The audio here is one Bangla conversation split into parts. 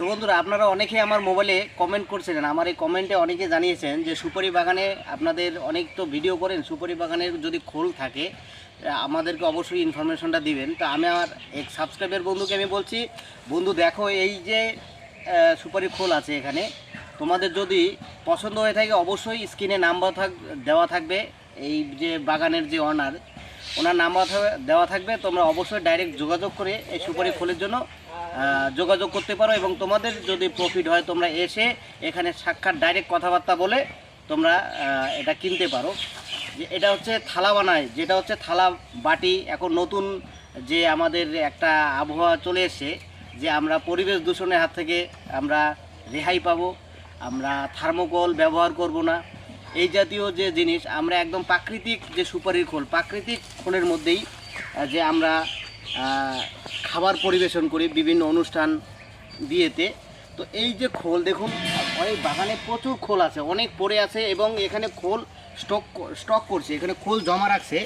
তো বন্ধুরা, আপনারা অনেকে আমার মোবাইলে কমেন্ট করছিলেন। আমার এই কমেন্টে অনেকে জানিয়েছেন যে, সুপারি বাগানে আপনাদের অনেক তো ভিডিও করেন, সুপারি বাগানের যদি খোল থাকে আমাদেরকে অবশ্যই ইনফরমেশনটা দিবেন। তো আমি আমার এক সাবস্ক্রাইবার বন্ধুকে আমি বলছি, বন্ধু দেখো, এই যে সুপারি খোল আছে এখানে। তোমাদের যদি পছন্দ হয়ে থাকে, অবশ্যই স্ক্রিনে নাম্বার থাক, দেওয়া থাকবে, এই যে বাগানের যে অনার ওনার নাম্বার দেওয়া থাকবে। তোমরা অবশ্যই ডাইরেক্ট যোগাযোগ করে এই সুপারি খোলের জন্য যোগাযোগ করতে পারো এবং তোমাদের যদি প্রফিট হয়, তোমরা এসে এখানে সাক্ষাৎ ডাইরেক্ট কথাবার্তা বলে তোমরা এটা কিনতে পারো। এটা হচ্ছে থালা বানায়, যেটা হচ্ছে থালা বাটি। এখন নতুন যে আমাদের একটা আবহাওয়া চলে এসছে, যে আমরা পরিবেশ দূষণের হাত থেকে আমরা রেহাই পাবো, আমরা থার্মোকল ব্যবহার করব না। এই জাতীয় যে জিনিস, আমরা একদম প্রাকৃতিক যে সুপারির খোল, প্রাকৃতিক খোলের মধ্যেই যে আমরা খাবার পরিবেশন করি, বিভিন্ন অনুষ্ঠান বিয়েতে। তো এই যে খোল, দেখুন অনেক বাগানে প্রচুর খোল আছে, অনেক পড়ে আছে এবং এখানে খোল স্টক স্টক করছে, এখানে খোল জমা রাখছে।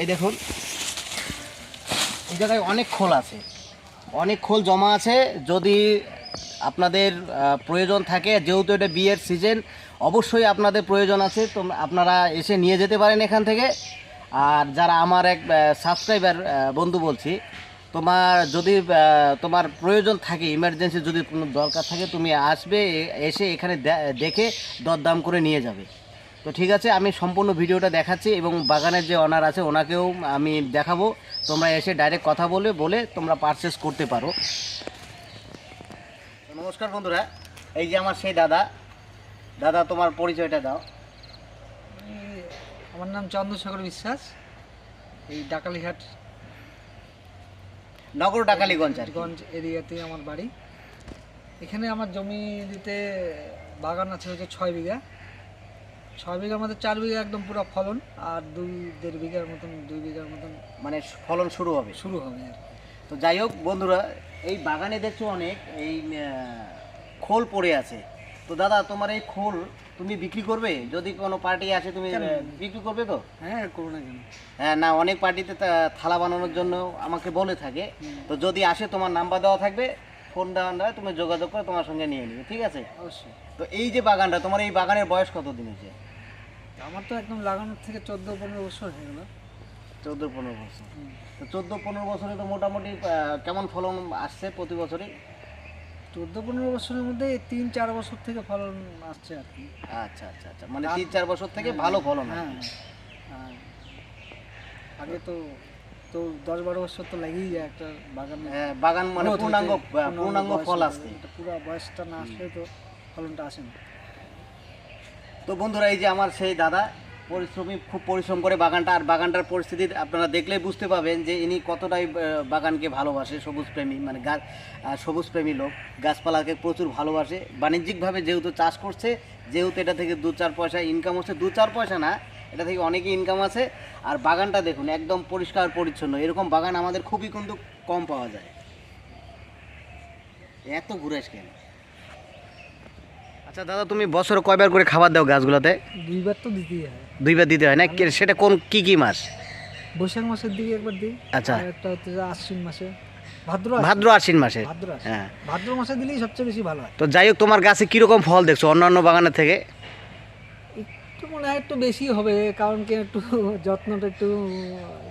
এই দেখুন, এই জায়গায় অনেক খোল আছে, অনেক খোল জমা আছে। যদি আপনাদের প্রয়োজন থাকে, যেহেতু এটা বিয়ের সিজন অবশ্যই আপনাদের প্রয়োজন আছে তো আপনারা এসে নিয়ে যেতে পারেন এখান থেকে। আর যারা আমার এক সাবস্ক্রাইবার বন্ধু বলছি, তোমার যদি তোমার প্রয়োজন থাকে ইমার্জেন্সি যদি কোনো দরকার থাকে, তুমি আসবে এসে এখানে দেখে দরদাম করে নিয়ে যাবে। তো ঠিক আছে, আমি সম্পূর্ণ ভিডিওটা দেখাচ্ছি এবং বাগানের যে অনার আছে, ওনাকেও আমি দেখাবো। তোমরা এসে ডাইরেক্ট কথা বলে বলে তোমরা পারচেস করতে পারো। নমস্কার বন্ধুরা, এই যে আমার সেই দাদা দাদা তোমার পরিচয়টা দাও। আমার নাম চন্দ্রশেখর বিশ্বাস। এই ডাকালিঘাট নগর ডাকালিগঞ্জ গঞ্জ এরিয়াতে আমার বাড়ি। এখানে আমার জমি দিতে বাগান আছে হচ্ছে ছয় বিঘা। ছয় বিঘার মধ্যে চার বিঘা একদম পুরো ফলন আর দুই দেড় বিঘার মতন দুই বিঘার মতন মানে ফলন শুরু হবে। শুরু হবে আর কি। তো যাই হোক বন্ধুরা এই বাগানে দেখছ অনেক এই খোল পড়ে আছে। তো দাদা তোমার এই খোল তুমি বিক্রি করবে? যদি কোনো পার্টি আসে তুমি বিক্রি করবে তো? হ্যাঁ করো না কেন? হ্যাঁ না অনেক পার্টিতে থালা বানানোর জন্য আমাকে বলে থাকে। তো যদি আসে তোমার নাম্বার দেওয়া থাকবে ফোন দেওয়া দেওয়া তুমি যোগাযোগ করে তোমার সঙ্গে নিয়ে নিবে ঠিক আছে? অবশ্যই। তো এই যে বাগানটা তোমার এই বাগানের বয়স কত দিন হয়েছে আমার তো একদম লাগানোর থেকে চোদ্দ পনেরো বছর হয়ে গেল। চোদ্দ পনেরো বছর। তো চোদ্দ পনেরো বছরে তো মোটামুটি কেমন ফলন আসছে প্রতি বছরই? চোদ্দ পনেরো বছরের মধ্যে তিন চার বছর থেকে ফলন আসছে আর কি। আচ্ছা আচ্ছা আচ্ছা। মানে তিন চার বছর থেকে ভালো ফলন হয় হ্যাঁ। আগে তো তো দশ বারো বছর তো লেগেই যায় একটা বাগানে। হ্যাঁ, বাগান মানে হতে, পূর্ণাঙ্গ পূর্ণাঙ্গ ফল। আসতে পুরো বয়সটা না আসলে তো ফলনটা আসে না। তো বন্ধুরা এই যে আমার সেই দাদা পরিশ্রমী, খুব পরিশ্রম করে বাগানটা, আর বাগানটার পরিস্থিতি আপনারা দেখলেই বুঝতে পাবেন যে ইনি কতটাই বাগানকে ভালোবাসে, সবুজ প্রেমী মানে গাছ সবুজ প্রেমী লোক। গাছপালাকে প্রচুর ভালোবাসে। বাণিজ্যিকভাবে যেহেতু চাষ করছে, যেহেতু এটা থেকে দু চার পয়সা ইনকাম হচ্ছে, দু চার পয়সা না, এটা থেকে অনেকই ইনকাম আছে। আর বাগানটা দেখুন, একদম পরিষ্কার, পরিচ্ছন্ন। এরকম বাগান আমাদের খুবই কিন্তু কম পাওয়া যায়। এত ঘুরেস কেন আচ্ছা দাদা তুমি বছরে কয়বার করে খাবার দাও গাছগুলোতে? দুইবার তো দিতেই হয়। দুইবার দিতে হয় না? সেটা কোন কি কি মাস? বৈশাখ মাসের দিকে একবার দিই। আচ্ছা। একটা হচ্ছে আশ্বিন মাসে। ভাদ্র ভাদ্র আশ্বিন মাসে? ভাদ্র হ্যাঁ। ভাদ্র মাসে দিলেই সবচেয়ে বেশি ভালো হয়। তো যাই হোক তোমার গাছে কীরকম ফল দেখছ অন্যান্য বাগানের থেকে? একটু মনে হয় একটু বেশি হবে কারণ কি একটু যত্নটা একটু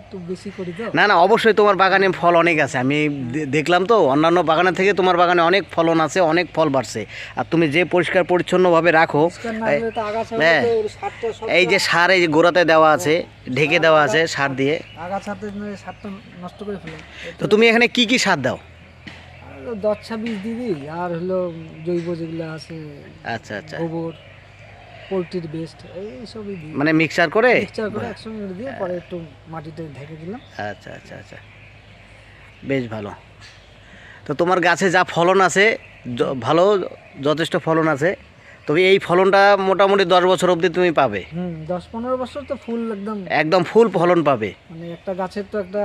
একটু বেশি করি তো না না অবশ্যই তোমার বাগানে ফল অনেক আছে। আমি দেখলাম তো অন্যান্য বাগানের থেকে তোমার বাগানে অনেক ফলন আছে অনেক ফল বাড়ছে। আর তুমি যে পরিষ্কার পরিচ্ছন্নভাবে রাখো হ্যাঁ। এই যে সার এই যে গোড়াতে দেওয়া আছে ঢেকে দেওয়া আছে সার দিয়ে। আগাছাতে সারটা নষ্ট করে ফেলে তো তুমি এখানে কি কি সার দাও? দশ ছাব্বিশ দিয়ে দিই আর হলো জৈব যেগুলো আছে আচ্ছা আচ্ছা। গোবর। পোলট্রির বেস্ট এইসবই দিই মানে মিক্সার করে? মিক্সচার করে একসঙ্গে দিয়ে পরে একটু মাটিতে ঢেকে দিলাম। আচ্ছা আচ্ছা আচ্ছা। বেশ ভালো। তো তোমার গাছে যা ফলন আছে ভালো যথেষ্ট ফলন আছে তবে এই ফলনটা মোটামুটি দশ বছর অবধি তুমি পাবে। হুম দশ পনেরো বছর তো ফুল একদম একদম ফুল ফলন পাবে। মানে একটা গাছের তো একটা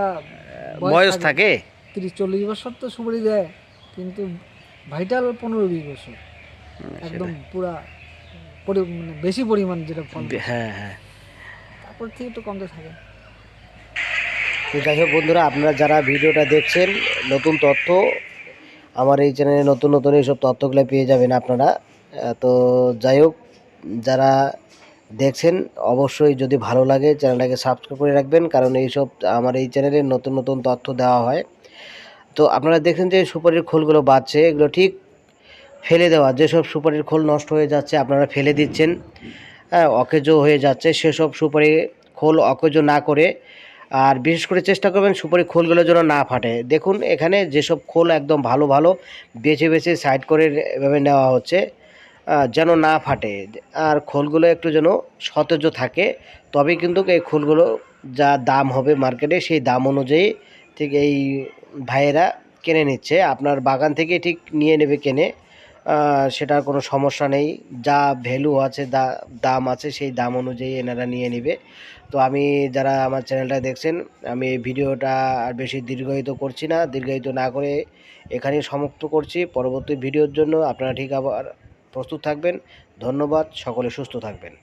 বয়স থাকে। তিরিশ চল্লিশ বছর তো সুপারি দেয় কিন্তু ভাইটাল পনেরো বিশ বছর। একদম পুরা বেশি পরিমাণ যেটা ফল হ্যাঁ হ্যাঁ। তারপর থেকে একটু কমতে থাকে। তো যাই হোক বন্ধুরা আপনারা যারা ভিডিওটা দেখছেন নতুন তথ্য আমার এই চ্যানেলে নতুন নতুন এইসব তথ্যগুলো পেয়ে যাবেন আপনারা। তো যাই হোক যারা দেখছেন অবশ্যই যদি ভালো লাগে চ্যানেলটাকে সাবস্ক্রাইব করে রাখবেন কারণ এইসব আমার এই চ্যানেলে নতুন নতুন তথ্য দেওয়া হয়। তো আপনারা দেখছেন যে সুপারির খোলগুলো বাড়ছে এগুলো ঠিক ফেলে দেওয়া, যেসব সুপারির খোল নষ্ট হয়ে যাচ্ছে, আপনারা ফেলে দিচ্ছেন হ্যাঁ অকেজো হয়ে যাচ্ছে, সেসব সুপারি খোল অকেজো না করে, আর বিশেষ করে চেষ্টা করবেন সুপারি খোলগুলো যেন না ফাটে। দেখুন, এখানে যেসব খোল একদম ভালো ভালো বেছে বেছে, সাইড করে এভাবে নেওয়া হচ্ছে যেন না ফাটে, আর খোলগুলো একটু যেন সতেজ থাকে তবেই কিন্তু এই খোলগুলো যা দাম হবে মার্কেটে, সেই দাম অনুযায়ী ঠিক এই ভাইয়েরা কিনে নিচ্ছে। আপনার বাগান থেকে ঠিক নিয়ে নেবে, কিনে সেটার কোনো সমস্যা নেই। যা ভ্যালু আছে দাম আছে, সেই দাম অনুযায়ী এনারা নিয়ে নেবে। তো আমি যারা আমার চ্যানেলটা দেখছেন, আমি এই ভিডিওটা আর বেশি দীর্ঘায়িত করছি না। দীর্ঘায়িত না করে এখানেই সমাপ্ত করছি। পরবর্তী ভিডিওর জন্য আপনারা ঠিক আবার প্রস্তুত থাকবেন। ধন্যবাদ। সকলে সুস্থ থাকবেন।